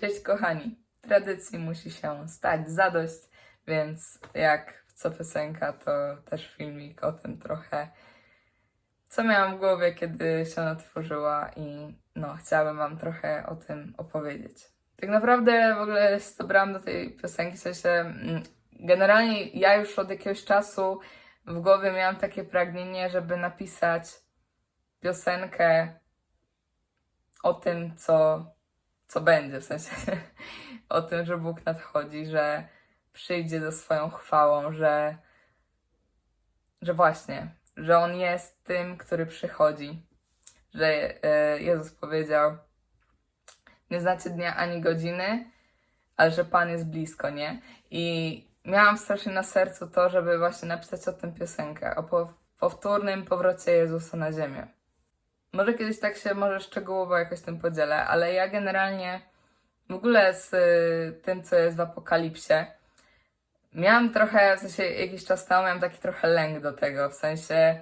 Cześć kochani, tradycji musi się stać zadość, więc jak co piosenka, to też filmik o tym trochę, co miałam w głowie, kiedy się otworzyła i no, chciałabym wam trochę o tym opowiedzieć. Tak naprawdę w ogóle dobrałam do tej piosenki, w sensie mm, generalnie ja już od jakiegoś czasu w głowie miałam takie pragnienie, żeby napisać piosenkę o tym, co, co będzie, w sensie o tym, że Bóg nadchodzi, że przyjdzie ze swoją chwałą, że, że właśnie, że On jest tym, który przychodzi, że e, Jezus powiedział, nie znacie dnia ani godziny, ale że Pan jest blisko, nie? I miałam strasznie na sercu to, żeby właśnie napisać o tym piosenkę, o po- powtórnym powrocie Jezusa na ziemię. Może kiedyś tak się może szczegółowo jakoś tym podzielę, ale ja generalnie w ogóle z y, tym, co jest w Apokalipsie, miałam trochę, w sensie jakiś czas temu miałam taki trochę lęk do tego, w sensie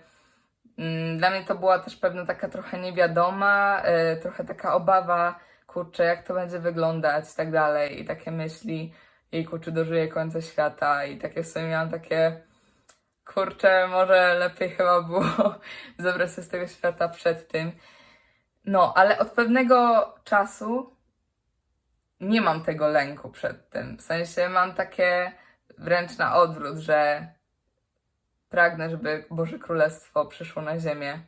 mm, dla mnie to była też pewna taka trochę niewiadoma, y, trochę taka obawa, kurczę, jak to będzie wyglądać i tak dalej, i takie myśli, jejku, czy dożyję końca świata? I takie w sumie miałam takie, kurczę, może lepiej chyba było zabrać się z tego świata przed tym. No, ale od pewnego czasu nie mam tego lęku przed tym. W sensie mam takie wręcz na odwrót, że pragnę, żeby Boże Królestwo przyszło na ziemię,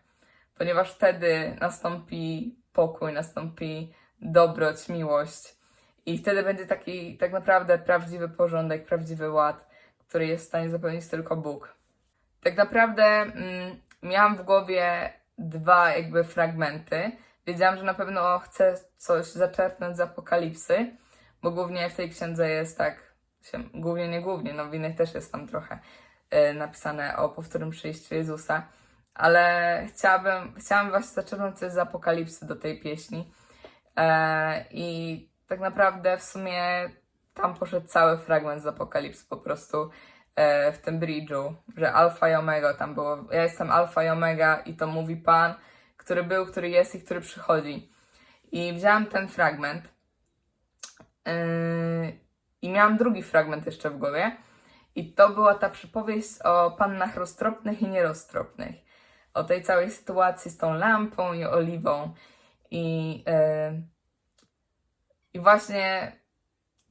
ponieważ wtedy nastąpi pokój, nastąpi dobroć, miłość i wtedy będzie taki tak naprawdę prawdziwy porządek, prawdziwy ład, który jest w stanie zapewnić tylko Bóg. Tak naprawdę mm, miałam w głowie dwa jakby fragmenty. Wiedziałam, że na pewno chcę coś zaczerpnąć z Apokalipsy, bo głównie w tej księdze jest tak, się, głównie nie głównie, no w innych też jest tam trochę e, napisane o powtórnym przyjściu Jezusa, ale chciałabym, chciałam właśnie zaczerpnąć coś z Apokalipsy do tej pieśni e, i tak naprawdę w sumie tam poszedł cały fragment z Apokalipsy po prostu w tym bridge'u, że alfa i omega tam było. Ja jestem alfa i omega i to mówi Pan, który był, który jest i który przychodzi. I wzięłam ten fragment yy, i miałam drugi fragment jeszcze w głowie. I to była ta przypowieść o pannach roztropnych i nieroztropnych. O tej całej sytuacji z tą lampą i oliwą. I, yy, i właśnie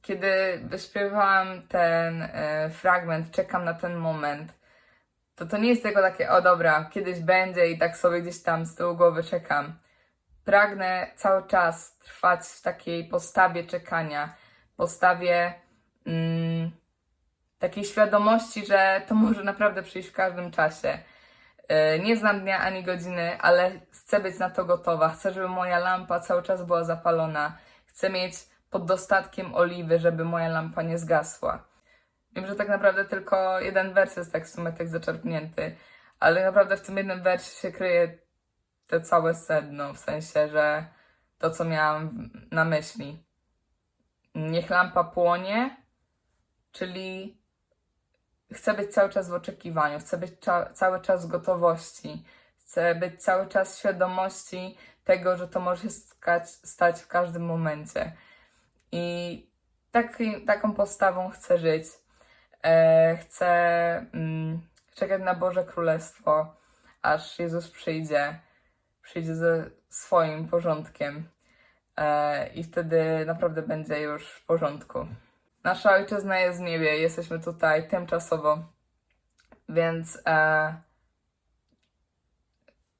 kiedy wyśpiewałam ten e, fragment, czekam na ten moment, to to nie jest tylko takie, o dobra, kiedyś będzie i tak sobie gdzieś tam z tyłu głowy czekam. Pragnę cały czas trwać w takiej postawie czekania, postawie mm, takiej świadomości, że to może naprawdę przyjść w każdym czasie. E, Nie znam dnia ani godziny, ale chcę być na to gotowa. Chcę, żeby moja lampa cały czas była zapalona. Chcę mieć pod dostatkiem oliwy, żeby moja lampa nie zgasła. Wiem, że tak naprawdę tylko jeden wers jest tak w sumie tak zaczerpnięty, ale naprawdę w tym jednym wersie się kryje te całe sedno, w sensie, że to, co miałam na myśli. Niech lampa płonie, czyli chcę być cały czas w oczekiwaniu, chcę być cza- cały czas w gotowości, chcę być cały czas w świadomości tego, że to może się skać, stać w każdym momencie. I taki, taką postawą chcę żyć. E, chcę mm, czekać na Boże Królestwo, aż Jezus przyjdzie, przyjdzie ze swoim porządkiem. E, I wtedy naprawdę będzie już w porządku. Nasza ojczyzna jest w niebie, jesteśmy tutaj tymczasowo, więc e,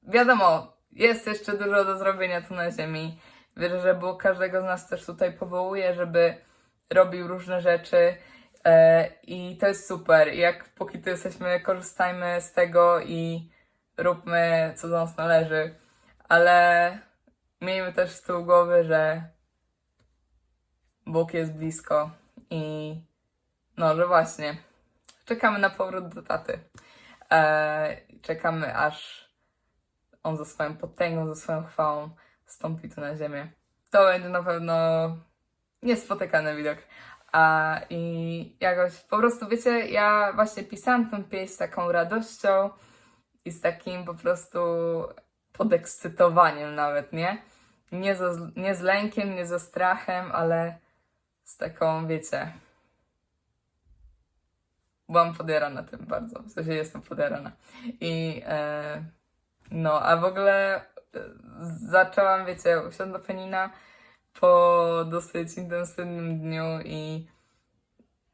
wiadomo, jest jeszcze dużo do zrobienia tu na ziemi. Wierzę, że Bóg każdego z nas też tutaj powołuje, żeby robił różne rzeczy e, i to jest super. Jak póki tu jesteśmy, korzystajmy z tego i róbmy, co do nas należy. Ale miejmy też z tyłu głowy, że Bóg jest blisko i no, że właśnie czekamy na powrót do taty. E, czekamy, aż on ze swoją potęgą, ze swoją chwałą stąpi tu na ziemię. To będzie na pewno niespotykany widok. A, I jakoś po prostu, wiecie, ja właśnie pisałam tę pieśń z taką radością i z takim po prostu podekscytowaniem nawet, nie? Nie, ze, nie z lękiem, nie ze strachem, ale z taką, wiecie, byłam podjarana tym bardzo, w sensie jestem podjarana. I e, no, a w ogóle zaczęłam, wiecie, usiąść do penina po dosyć intensywnym dniu i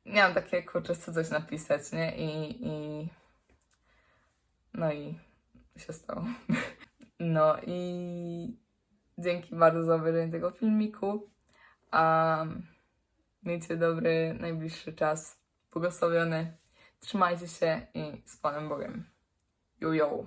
miałam takie, kurczę, chcę coś napisać, nie? I, i no i się stało. No i dzięki bardzo za obejrzenie tego filmiku. A miejcie dobry najbliższy czas. Błogosławiony. Trzymajcie się i z Panem Bogiem. Jo, jo.